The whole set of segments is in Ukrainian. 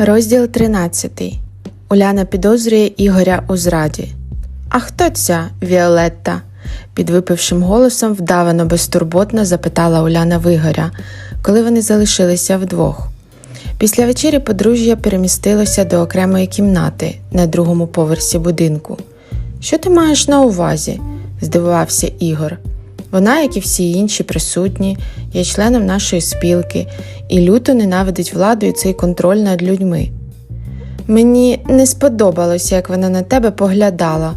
Розділ 13. Уляна підозрює Ігоря у зраді. А хто ця Віолетта? підвипившим голосом вдавано безтурботно запитала Уляна в Ігоря, коли вони залишилися вдвох. Після вечері подружжя перемістилося до окремої кімнати на другому поверсі будинку. Що ти маєш на увазі? здивувався Ігор. Вона, як і всі інші присутні, є членом нашої спілки і люто ненавидить владу і цей контроль над людьми. Мені не сподобалося, як вона на тебе поглядала,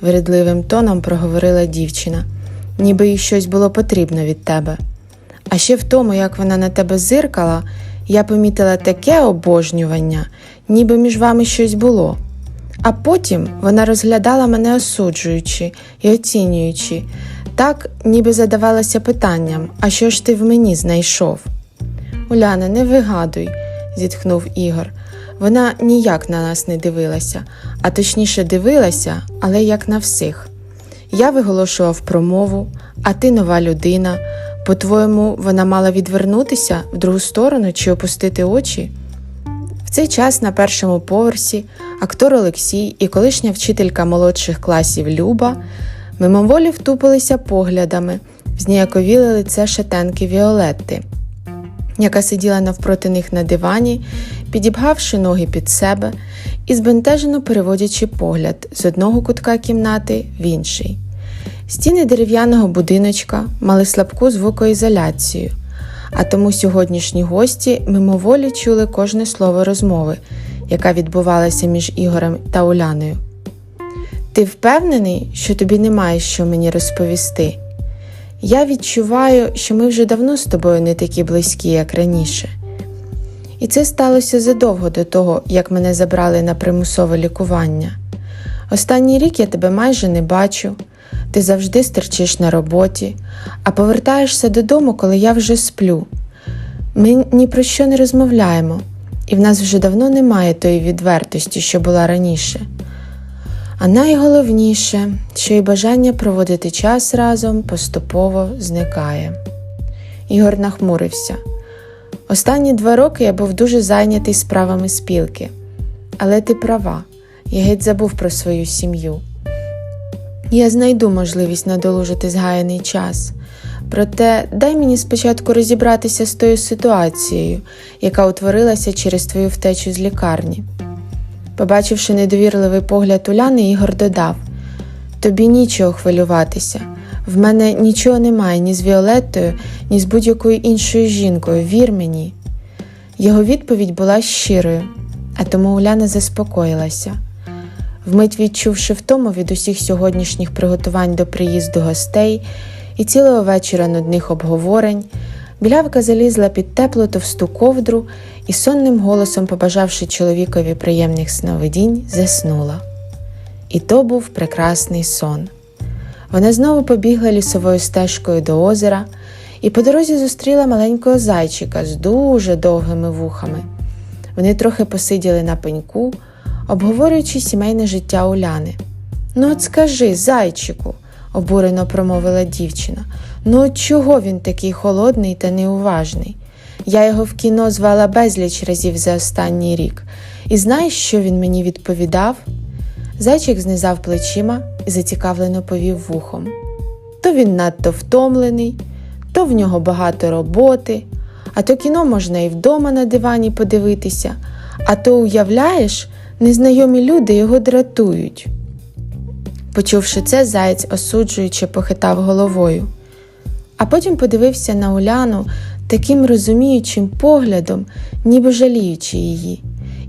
вередливим тоном проговорила дівчина, ніби їй щось було потрібно від тебе. А ще в тому, як вона на тебе зиркала, я помітила таке обожнювання, ніби між вами щось було. А потім вона розглядала мене осуджуючи і оцінюючи, так ніби задавалася питанням, а що ж ти в мені знайшов? Уляна, не вигадуй, зітхнув Ігор. Вона ніяк на нас не дивилася, а точніше дивилася, але як на всіх. Я виголошував промову, а ти нова людина. По-твоєму, вона мала відвернутися в другу сторону чи опустити очі? В цей час на першому поверсі актор Олексій і колишня вчителька молодших класів Люба мимоволі втупилися поглядами, зніяковіли лице шатенки Віолетти, яка сиділа навпроти них на дивані, підібгавши ноги під себе і збентежено переводячи погляд з одного кутка кімнати в інший. Стіни дерев'яного будиночка мали слабку звукоізоляцію, а тому сьогоднішні гості мимоволі чули кожне слово розмови, яка відбувалася між Ігорем та Уляною. Ти впевнений, що тобі немає що мені розповісти? Я відчуваю, що ми вже давно з тобою не такі близькі, як раніше. І це сталося задовго до того, як мене забрали на примусове лікування. Останній рік я тебе майже не бачу, ти завжди стерчиш на роботі, а повертаєшся додому, коли я вже сплю. Ми ні про що не розмовляємо, і в нас вже давно немає тої відвертості, що була раніше. А найголовніше, що і бажання проводити час разом поступово зникає. Ігор нахмурився. Останні два роки я був дуже зайнятий справами спілки, але ти права, я геть забув про свою сім'ю. Я знайду можливість надолужити згаяний час. Проте дай мені спочатку розібратися з тою ситуацією, яка утворилася через твою втечу з лікарні. Побачивши недовірливий погляд Уляни, Ігор додав Тобі нічого хвилюватися. В мене нічого немає ні з Віолеттою, ні з будь-якою іншою жінкою, вір мені. Його відповідь була щирою, а тому Уляна заспокоїлася. Вмить відчувши втому від усіх сьогоднішніх приготувань до приїзду гостей і цілого вечора нудних обговорень, білявка залізла під теплу товсту ковдру і сонним голосом, побажавши чоловікові приємних сновидінь, заснула. І то був прекрасний сон. Вона знову побігла лісовою стежкою до озера і по дорозі зустріла маленького зайчика з дуже довгими вухами. Вони трохи посиділи на пеньку, обговорюючи сімейне життя Уляни. Ну, от скажи, зайчику, обурено промовила дівчина. Ну, чого він такий холодний та неуважний? Я його в кіно звала безліч разів за останній рік. І знаєш, що він мені відповідав? Зайчик знизав плечима і зацікавлено повів вухом. То він надто втомлений, то в нього багато роботи, а то кіно можна і вдома на дивані подивитися, а то, уявляєш, незнайомі люди його дратують. Почувши це, заєць осуджуючи, похитав головою, а потім подивився на Уляну таким розуміючим поглядом, ніби жаліючи її,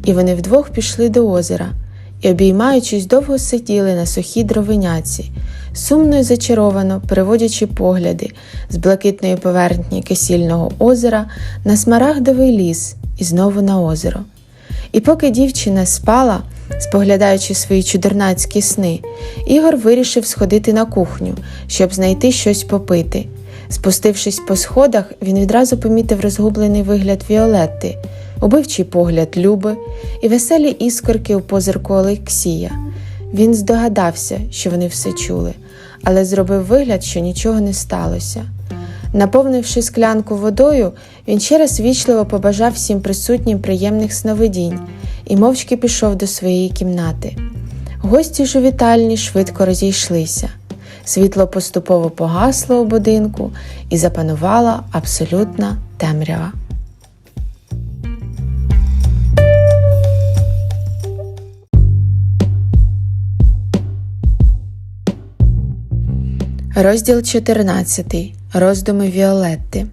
і вони вдвох пішли до озера і, обіймаючись, довго сиділи на сухій дровиняці, сумно й зачаровано переводячи погляди з блакитної поверхні кисільного озера на смарагдовий ліс і знову на озеро. І поки дівчина спала, споглядаючи свої чудернацькі сни, Ігор вирішив сходити на кухню, щоб знайти щось попити. Спустившись по сходах, він відразу помітив розгублений вигляд Віолетти, убивчий погляд Люби і веселі іскорки у позирку Олексія. Він здогадався, що вони все чули, але зробив вигляд, що нічого не сталося. Наповнивши склянку водою, він ще раз вічливо побажав всім присутнім приємних сновидінь і мовчки пішов до своєї кімнати. Гості ж у вітальні швидко розійшлися. Світло поступово погасло у будинку і запанувала абсолютна темрява. Розділ 14. Роздуми Віолетти.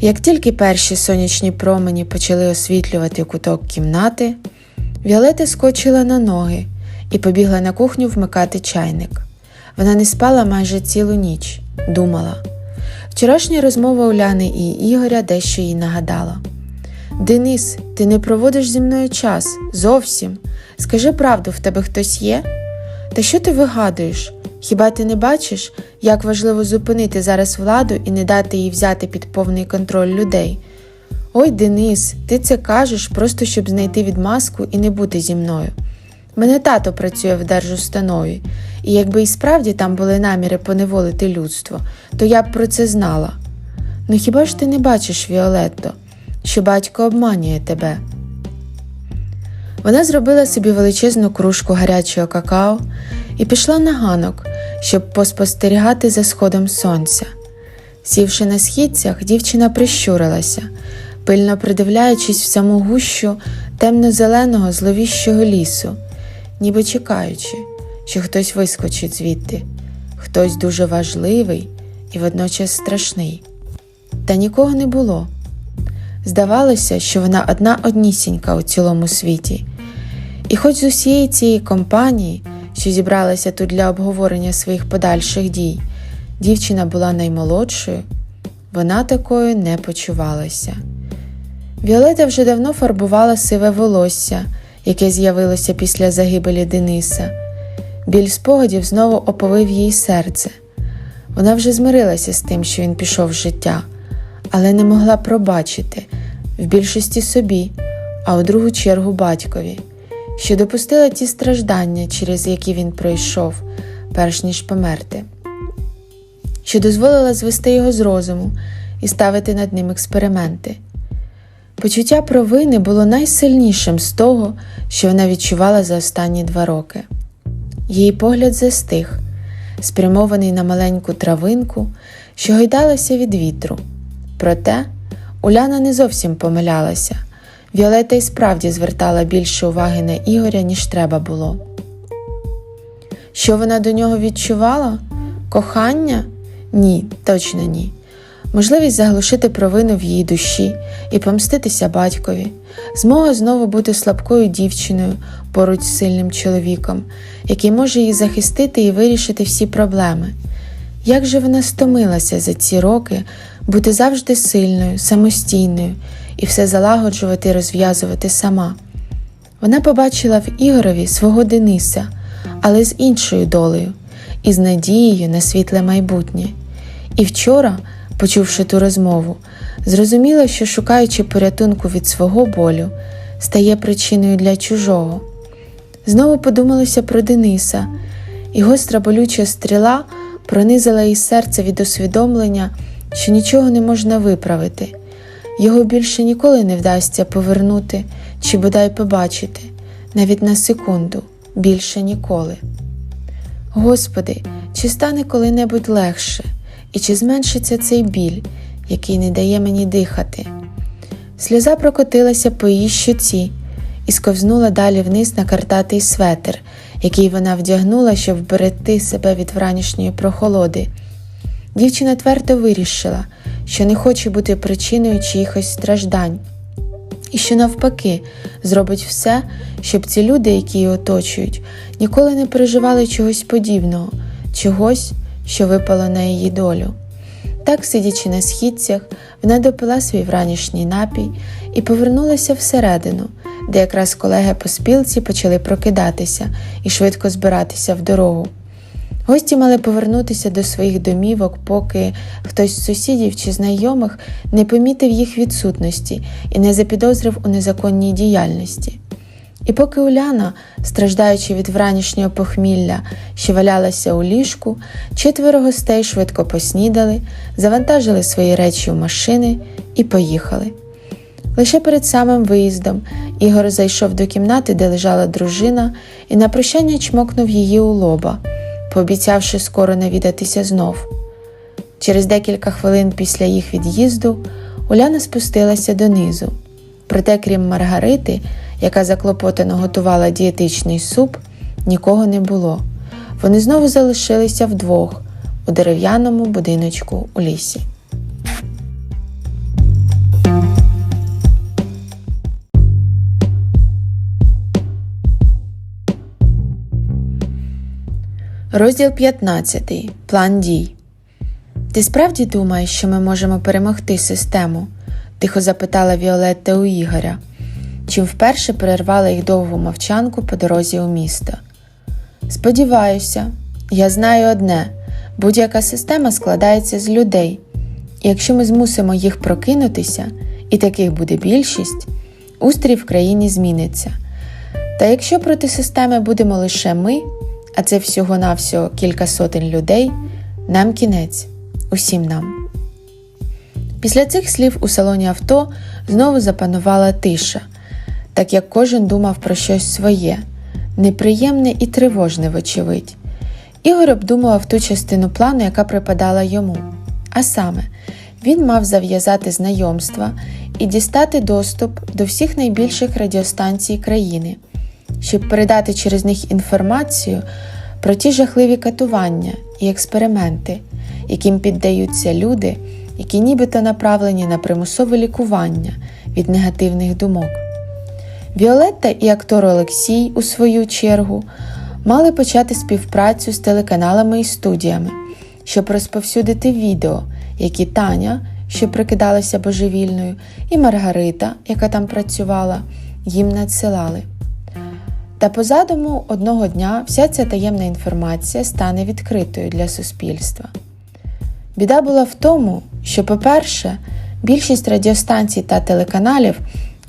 Як тільки перші сонячні промені почали освітлювати куток кімнати, Віолетта скочила на ноги і побігла на кухню вмикати чайник. Вона не спала майже цілу ніч, думала. Вчорашня розмова Уляни і Ігоря дещо їй нагадала. Денис, ти не проводиш зі мною час зовсім. Скажи правду, в тебе хтось є? Та що ти вигадуєш? Хіба ти не бачиш, як важливо зупинити зараз владу і не дати їй взяти під повний контроль людей? Ой, Денис, ти це кажеш просто щоб знайти відмазку і не бути зі мною. Мене тато працює в держустанові, і якби і справді там були наміри поневолити людство, то я б про це знала. Ну хіба ж ти не бачиш, Віолетто, що батько обманює тебе? Вона зробила собі величезну кружку гарячого какао і пішла на ганок, щоб поспостерігати за сходом сонця. Сівши на східцях, дівчина прищурилася, пильно придивляючись в саму гущу темно-зеленого зловіщого лісу, ніби чекаючи, що хтось вискочить звідти, хтось дуже важливий і водночас страшний. Та нікого не було. Здавалося, що вона одна однісінька у цілому світі, і хоч з усієї цієї компанії, що зібралася тут для обговорення своїх подальших дій, дівчина була наймолодшою, вона такою не почувалася. Віолета вже давно фарбувала сиве волосся, яке з'явилося після загибелі Дениса. Біль спогадів знову оповив їй серце. Вона вже змирилася з тим, що він пішов з життя, але не могла пробачити в більшості собі, а у другу чергу батькові, що допустила ті страждання, через які він пройшов, перш ніж померти, що дозволила звести його з розуму і ставити над ним експерименти. Почуття провини було найсильнішим з того, що вона відчувала за останні два роки. Її погляд застиг, спрямований на маленьку травинку, що гойдалася від вітру. Проте Уляна не зовсім помилялася. Віолета й справді звертала більше уваги на Ігоря, ніж треба було. Що вона до нього відчувала? Кохання? Ні, точно ні. Можливість заглушити провину в її душі і помститися батькові, змога знову бути слабкою дівчиною поруч з сильним чоловіком, який може її захистити і вирішити всі проблеми. Як же вона стомилася за ці роки бути завжди сильною, самостійною і все залагоджувати і розв'язувати сама. Вона побачила в Ігорові свого Дениса, але з іншою долею і з надією на світле майбутнє. І вчора, почувши ту розмову, зрозуміла, що шукаючи порятунку від свого болю, стає причиною для чужого. Знову подумалося про Дениса, і гостра болюча стріла пронизала їй серце від усвідомлення, що нічого не можна виправити. Його більше ніколи не вдасться повернути чи бодай побачити, навіть на секунду, більше ніколи. Господи, чи стане коли-небудь легше, і чи зменшиться цей біль, який не дає мені дихати? Сльоза прокотилася по її щоці і сковзнула далі вниз на картатий светр, який вона вдягнула, щоб вберегти себе від вранішньої прохолоди. Дівчина твердо вирішила, що не хоче бути причиною чиїхось страждань, і що, навпаки, зробить все, щоб ці люди, які її оточують, ніколи не переживали чогось подібного, чогось, що випало на її долю. Так, сидячи на східцях, вона допила свій вранішній напій і повернулася всередину, де якраз колеги по спілці почали прокидатися і швидко збиратися в дорогу. Гості мали повернутися до своїх домівок, поки хтось з сусідів чи знайомих не помітив їх відсутності і не запідозрив у незаконній діяльності. І поки Уляна, страждаючи від вранішнього похмілля, ще валялася у ліжку, четверо гостей швидко поснідали, завантажили свої речі у машини і поїхали. Лише перед самим виїздом Ігор зайшов до кімнати, де лежала дружина, і на прощання чмокнув її у лоба, пообіцявши скоро навідатися знов. Через декілька хвилин після їх від'їзду Уляна спустилася донизу. Проте, крім Маргарити, яка заклопотано готувала дієтичний суп, нікого не було. Вони знову залишилися вдвох у дерев'яному будиночку у лісі. Розділ 15. План дій. Ти справді думаєш, що ми можемо перемогти систему? тихо запитала Віолетта у Ігоря, чим вперше перервала їх довгу мовчанку по дорозі у місто. Сподіваюся, я знаю одне: будь-яка система складається з людей, якщо ми змусимо їх прокинутися, і таких буде більшість, устрій в країні зміниться. Та якщо проти системи будемо лише ми, а це всього-навсього кілька сотень людей, нам кінець, усім нам. Після цих слів у салоні авто знову запанувала тиша, так як кожен думав про щось своє, неприємне і тривожне, вочевидь. Ігор обдумував ту частину плану, яка припадала йому. А саме, він мав зав'язати знайомства і дістати доступ до всіх найбільших радіостанцій країни, щоб передати через них інформацію про ті жахливі катування і експерименти, яким піддаються люди які нібито направлені на примусове лікування від негативних думок. Віолетта і актор Олексій, у свою чергу, мали почати співпрацю з телеканалами і студіями, щоб розповсюдити відео, які Таня, що прикидалася божевільною, і Маргарита, яка там працювала, їм надсилали. Та по задуму одного дня вся ця таємна інформація стане відкритою для суспільства. Біда була в тому, що, по-перше, більшість радіостанцій та телеканалів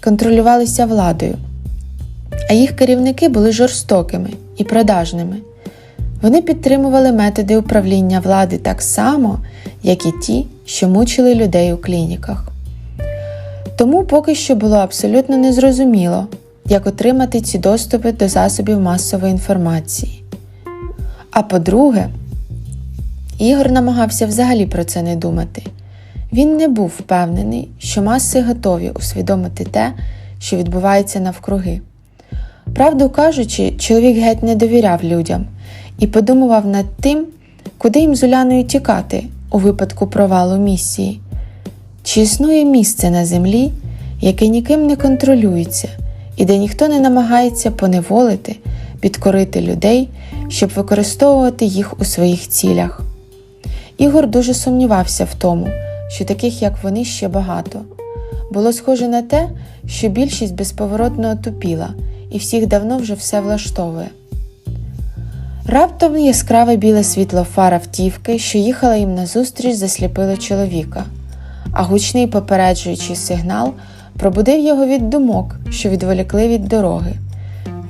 контролювалися владою, а їх керівники були жорстокими і продажними. Вони підтримували методи управління влади так само, як і ті, що мучили людей у клініках. Тому поки що було абсолютно незрозуміло, як отримати ці доступи до засобів масової інформації. А по-друге, Ігор намагався взагалі про це не думати. Він не був впевнений, що маси готові усвідомити те, що відбувається навкруги. Правду кажучи, чоловік геть не довіряв людям і подумував над тим, куди їм з Уляною тікати у випадку провалу місії. Чи існує місце на землі, яке ніким не контролюється, і де ніхто не намагається поневолити, підкорити людей, щоб використовувати їх у своїх цілях? Ігор дуже сумнівався в тому, що таких, як вони, ще багато. Було схоже на те, що більшість безповоротно отупіла, і всіх давно вже все влаштовує. Раптом яскраве біле світло фар автівки, що їхала їм назустріч, засліпило чоловіка, а гучний попереджуючий сигнал пробудив його від думок, що відволікли від дороги.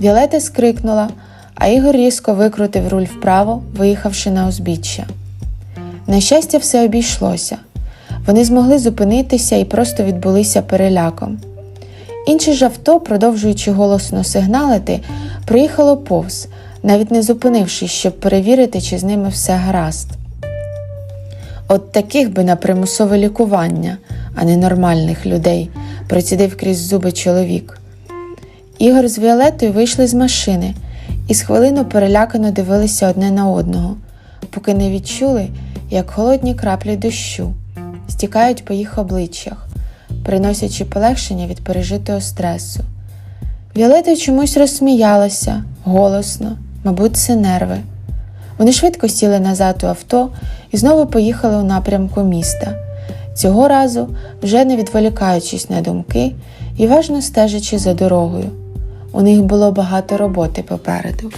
Віолета скрикнула, а Ігор різко викрутив руль вправо, виїхавши на узбіччя. На щастя, все обійшлося. Вони змогли зупинитися і просто відбулися переляком. Інше ж авто, продовжуючи голосно сигналити, приїхало повз, навіть не зупинившись, щоб перевірити, чи з ними все гаразд. От таких би на примусове лікування, а не нормальних людей, процідив крізь зуби чоловік. Ігор з Віолетою вийшли з машини і з хвилину перелякано дивилися одне на одного, поки не відчули, як холодні краплі дощу, стікають по їх обличчях, приносячи полегшення від пережитого стресу. Віолета чомусь розсміялася голосно, мабуть, це нерви. Вони швидко сіли назад у авто і знову поїхали у напрямку міста, цього разу вже не відволікаючись на думки і важно стежачи за дорогою. У них було багато роботи попереду.